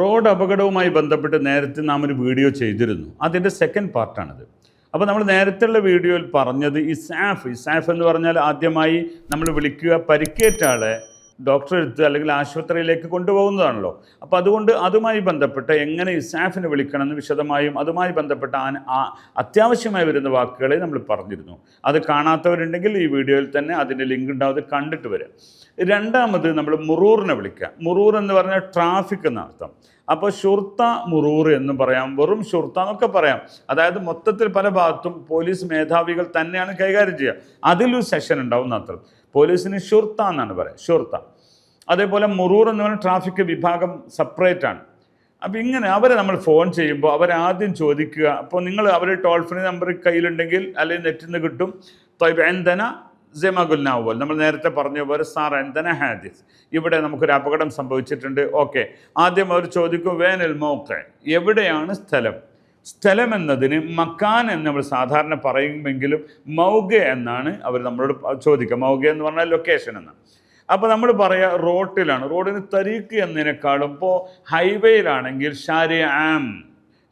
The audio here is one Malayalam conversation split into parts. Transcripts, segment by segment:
റോഡ് അപകടവുമായി ബന്ധപ്പെട്ട് നേരത്തെ നാം ഒരു വീഡിയോ ചെയ്തിരുന്നു. അതിന്റെ സെക്കൻഡ് പാർട്ടാണിത് അപ്പോൾ നമ്മൾ നേരത്തെയുള്ള വീഡിയോയിൽ പറഞ്ഞത് ഇസാഫ് ഇസാഫ് എന്ന് പറഞ്ഞാൽ ആദ്യമായി നമ്മൾ വിളിക്കുക പരിക്കേറ്റ ആളെ ഡോക്ടറെ എടുത്ത് അല്ലെങ്കിൽ ആശുപത്രിയിലേക്ക് കൊണ്ടുപോകുന്നതാണല്ലോ. അപ്പോൾ അതുകൊണ്ട് അതുമായി ബന്ധപ്പെട്ട് എങ്ങനെ ഇസാഫിനെ വിളിക്കണം എന്ന് വിശദമായും അതുമായി ബന്ധപ്പെട്ട അത്യാവശ്യമായി വരുന്ന വാക്കുകളെ നമ്മൾ പറഞ്ഞിരുന്നു. അത് കാണാത്തവരുണ്ടെങ്കിൽ ഈ വീഡിയോയിൽ തന്നെ അതിന്റെ ലിങ്ക് ഉണ്ടാവും അത് കണ്ടിട്ട് വരും. രണ്ടാമത് നമ്മൾ മുറൂറിനെ വിളിക്കുക. മുറൂർ എന്ന് പറഞ്ഞാൽ ട്രാഫിക് എന്നർത്ഥം അപ്പോൾ ഷുർത്ത മുറൂർ എന്ന് പറയാം വെറും ഷുർത്ത എന്നൊക്കെ പറയാം. അതായത് മൊത്തത്തിൽ പല ഭാഗത്തും പോലീസ് മേധാവികൾ തന്നെയാണ് കൈകാര്യം ചെയ്യുക. അതിലൊരു സെഷൻ ഉണ്ടാവും അർത്ഥം പോലീസിന് ഷുർത്ത എന്നാണ് പറയുക ഷുർത്ത അതേപോലെ മുറൂർ എന്ന് പറഞ്ഞാൽ ട്രാഫിക് വിഭാഗം സെപ്പറേറ്റ് ആണ്. അപ്പോൾ ഇങ്ങനെ അവരെ നമ്മൾ ഫോൺ ചെയ്യുമ്പോൾ അവരാദ്യം ചോദിക്കുക. അപ്പോൾ നിങ്ങൾ അവർ ടോൾ ഫ്രീ നമ്പർ കയ്യിലുണ്ടെങ്കിൽ അല്ലെങ്കിൽ നെറ്റിൽ നിന്ന് കിട്ടും. തൊയ്ബ് എന്തന ജമാഗുൽ നാവൽ നമ്മൾ നേരത്തെ പറഞ്ഞ പോലെ സാർ എന്തന ഹാദിസ്? ഇവിടെ നമുക്കൊരു അപകടം സംഭവിച്ചിട്ടുണ്ട്. ഓക്കെ. ആദ്യം അവർ ചോദിക്കും വേനൽ മോക്കെ എവിടെയാണ് സ്ഥലം? സ്ഥലം എന്നതിന് മക്കാൻ എന്ന് നമ്മൾ സാധാരണ പറയുമെങ്കിലും മൗഗ എന്നാണ് അവർ നമ്മളോട് ചോദിക്കുക. മൗഗ എന്ന് പറഞ്ഞാൽ ലൊക്കേഷൻ എന്നാണ്. അപ്പോൾ നമ്മൾ പറയുക റോട്ടിലാണ്. റോഡിന് തരീക്ക് എന്നതിനേക്കാളും ഇപ്പോൾ ഹൈവേയിലാണെങ്കിൽ ഷാരി ആം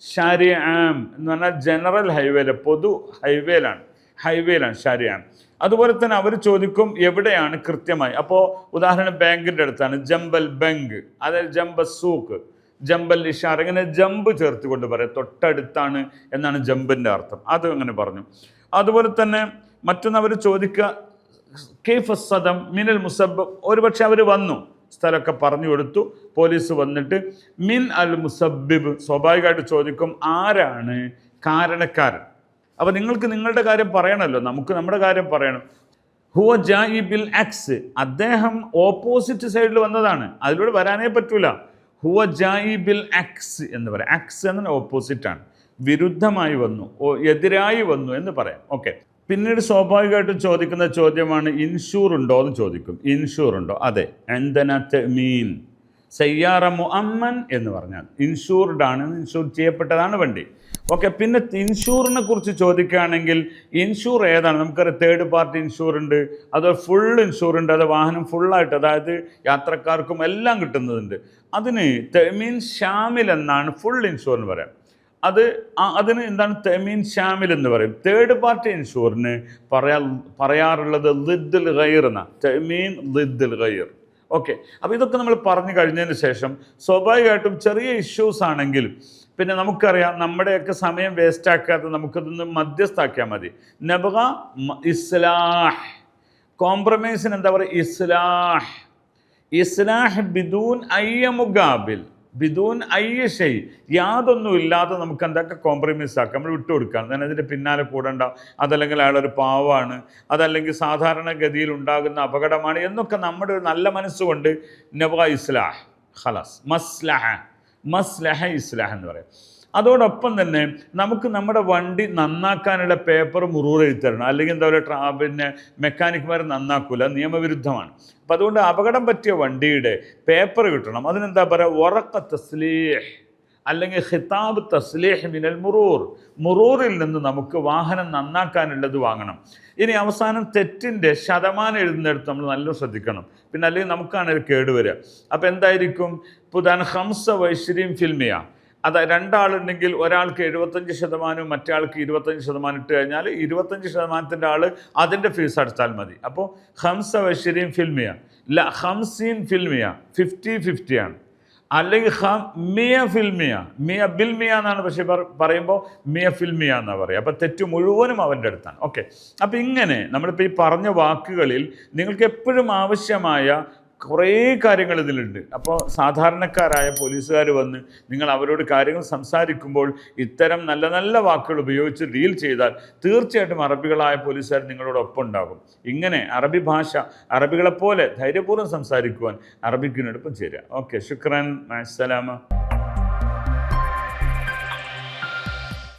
ഷാരി ആം എന്ന് പറഞ്ഞാൽ ജനറൽ ഹൈവേയിലെ പൊതു ഹൈവേയിലാണ്. ഹൈവേയിലാണ് ഷാരി ആം അതുപോലെ തന്നെ അവർ ചോദിക്കും എവിടെയാണ് കൃത്യമായി. അപ്പോൾ ഉദാഹരണം ബാങ്കിന്റെ അടുത്താണ്. ജംബൽ ബാങ്ക് അതായത് ജംബ സൂക്ക് ജംബൽ ഇഷാർ ഇങ്ങനെ ജമ്പ് ചേർത്ത് കൊണ്ട് പറയാം. തൊട്ടടുത്താണ് എന്നാണ് ജമ്പിന്റെ അർത്ഥം. അത് അങ്ങനെ പറഞ്ഞു. അതുപോലെ തന്നെ മറ്റൊന്ന് ചോദിക്കുക കേഫ് സദം മിനൽ മുസബ് ഒരുപക്ഷെ അവർ വന്നു. സ്ഥലമൊക്കെ പറഞ്ഞു കൊടുത്തു. പോലീസ് വന്നിട്ട് മിൻ അൽ മുസബിബ് സ്വാഭാവികമായിട്ട് ചോദിക്കും ആരാണ് കാരണക്കാരൻ? അപ്പോൾ നിങ്ങൾക്ക് നിങ്ങളുടെ കാര്യം പറയണമല്ലോ നമുക്ക് നമ്മുടെ കാര്യം പറയണം. ഹുവ ജായി ബിൽ എക്സ് അദ്ദേഹം ഓപ്പോസിറ്റ് സൈഡിൽ വന്നതാണ്. അതിലൂടെ വരാനേ പറ്റൂല. ഹുവ ജായിബിൽ എക്സ് എന്ന് പറയാം. അക്സ് എന്ന ഓപ്പോസിറ്റ് ആണ്. വിരുദ്ധമായി വന്നു. എതിരായി വന്നു എന്ന് പറയാം. ഓക്കെ. പിന്നീട് സ്വാഭാവികമായിട്ടും ചോദിക്കുന്ന ചോദ്യമാണ് ഇൻഷൂർ ഉണ്ടോ എന്ന് ചോദിക്കും. ഇൻഷൂർ ഉണ്ടോ? അതെ. എന്തനത്ത് മീൻ സയ്യാറ മുഅമ്മൻ എന്ന് പറഞ്ഞാൽ ഇൻഷൂർഡ് ആണ് ഇൻഷൂർ ചെയ്യപ്പെട്ടതാണ് വണ്ടി. ഓക്കെ പിന്നെ ഇൻഷൂറിനെ കുറിച്ച് ചോദിക്കുകയാണെങ്കിൽ ഇൻഷൂർ ഏതാണ്? നമുക്കറിയാം തേർഡ് പാർട്ടി ഇൻഷൂർ ഉണ്ട് അത് ഫുൾ ഇൻഷൂർ ഉണ്ട് അത് വാഹനം ഫുള്ളായിട്ട് അതായത് യാത്രക്കാർക്കും എല്ലാം കിട്ടുന്നതുണ്ട്. അതിന് തെമീൻ ഷാമിൽ എന്നാണ് ഫുൾ ഇൻഷൂർ എന്ന് പറയാം. അത് അതിന് എന്താണ് തെമീൻ ഷാമിൽ എന്ന് പറയും. തേർഡ് പാർട്ടി ഇൻഷൂറിന് പറയാ പറയാറുള്ളത് ലിദ്ദുൽ ഗൈർ എന്നാണ് തെമീൻ ലിദ്ദുൽ ഗൈർ ഓക്കെ അപ്പോൾ ഇതൊക്കെ നമ്മൾ പറഞ്ഞു കഴിഞ്ഞതിന് ശേഷം സ്വാഭാവികമായിട്ടും ചെറിയ ഇഷ്യൂസ് ആണെങ്കിലും പിന്നെ നമുക്കറിയാം നമ്മുടെയൊക്കെ സമയം വേസ്റ്റ് ആക്കാതെ നമുക്കതൊന്ന് മധ്യസ്ഥാക്കിയാൽ മതി. നബക ഇസ്ലാഹ്. കോംപ്രമൈസിന് എന്താ പറയുക? ഇസ്ലാഹ്. ഇസ്ലാഹ് ബിദൂൻ അയ്യ മുഗാബിൽ ബിദൂൻ ഷെയ് യാതൊന്നും ഇല്ലാതെ നമുക്ക് എന്തൊക്കെ കോംപ്രമൈസ് ആക്കാം. നമ്മൾ വിട്ടുകൊടുക്കാം ഞാൻ അതിന്റെ പിന്നാലെ കൂടണ്ട. അതല്ലെങ്കിൽ അയാളൊരു പാവമാണ് അതല്ലെങ്കിൽ സാധാരണഗതിയിൽ ഉണ്ടാകുന്ന അപകടമാണ് എന്നൊക്കെ നമ്മുടെ ഒരു നല്ല മനസ്സുകൊണ്ട് നവ ഇസ്ലാഹ്. ഖലാസ്. മസ്ലഹ. മസ്ലഹ ഇസ്ലാഹ് എന്ന് പറയും. അതോടൊപ്പം തന്നെ നമുക്ക് നമ്മുടെ വണ്ടി നന്നാക്കാനുള്ള പേപ്പർ മുറൂർ എഴുതി തരണം. അല്ലെങ്കിൽ എന്താ പറയുക ട്രാ പിന്നെ മെക്കാനിക്മാർ നന്നാക്കൂല നിയമവിരുദ്ധമാണ്. അപ്പം അതുകൊണ്ട് അപകടം പറ്റിയ വണ്ടിയുടെ പേപ്പർ കിട്ടണം. അതിനെന്താ പറയുക ഉറക്ക തസ്ലീഹ് അല്ലെങ്കിൽ ഖിതാബ് തസ്ലീഹ് മിനൽ മുറൂർ. മുറൂറിൽ നിന്ന് നമുക്ക് വാഹനം നന്നാക്കാനുള്ളത് വാങ്ങണം. ഇനി അവസാനം തെറ്റിന്റെ ശതമാനം എഴുതുന്നിടത്ത് നമ്മൾ നല്ല ശ്രദ്ധിക്കണം. പിന്നെ അല്ലെങ്കിൽ നമുക്കാണ് ഒരു കേടുവരിക അപ്പോൾ എന്തായിരിക്കും? പുതാൻ ഹംസ വൈശ്രീം ഫിൽമിയ. അത് രണ്ടാളുണ്ടെങ്കിൽ ഒരാൾക്ക് എഴുപത്തഞ്ച് ശതമാനവും മറ്റാൾക്ക് ഇരുപത്തഞ്ച് ശതമാനം ഇട്ട് കഴിഞ്ഞാൽ ഇരുപത്തഞ്ച് ശതമാനത്തിന്റെ ആൾ അതിന്റെ ഫീസ് അടച്ചാൽ മതി. അപ്പോൾ ഹംസ വൈശ്രീം ഫിൽമിയ ഇല്ല ഹംസീൻ ഫിൽമിയ ഫിഫ്റ്റി ഫിഫ്റ്റിയാണ് അല്ലെങ്കിൽ ഹം മിയ ഫിൽമിയ മിയ. ബിൽമിയ എന്നാണ് പക്ഷേ പറ- പറയുമ്പോൾ മിയ ഫിൽമിയ എന്നാണ് പറയുക അപ്പോൾ തെറ്റ് മുഴുവനും അവന്റെ അടുത്താണ്. ഓക്കെ. അപ്പോൾ ഇങ്ങനെ നമ്മളിപ്പോൾ ഈ പറഞ്ഞ വാക്കുകളിൽ നിങ്ങൾക്ക് എപ്പോഴും ആവശ്യമായ കുറേ കാര്യങ്ങൾ ഇതിലുണ്ട്. അപ്പോൾ സാധാരണക്കാരായ പോലീസുകാർ വന്ന് നിങ്ങൾ അവരോട് കാര്യങ്ങൾ സംസാരിക്കുമ്പോൾ ഇത്തരം നല്ല നല്ല വാക്കുകൾ ഉപയോഗിച്ച് ഡീൽ ചെയ്താൽ തീർച്ചയായിട്ടും അറബികളായ പോലീസുകാർ നിങ്ങളോടൊപ്പം ഉണ്ടാകും. ഇങ്ങനെ അറബി ഭാഷ അറബികളെപ്പോലെ ധൈര്യപൂർവം സംസാരിക്കുവാൻ അറബിക്കിനോടൊപ്പം ചേരുക. ഓക്കെ ശുക്രൻ അസ്സലാമ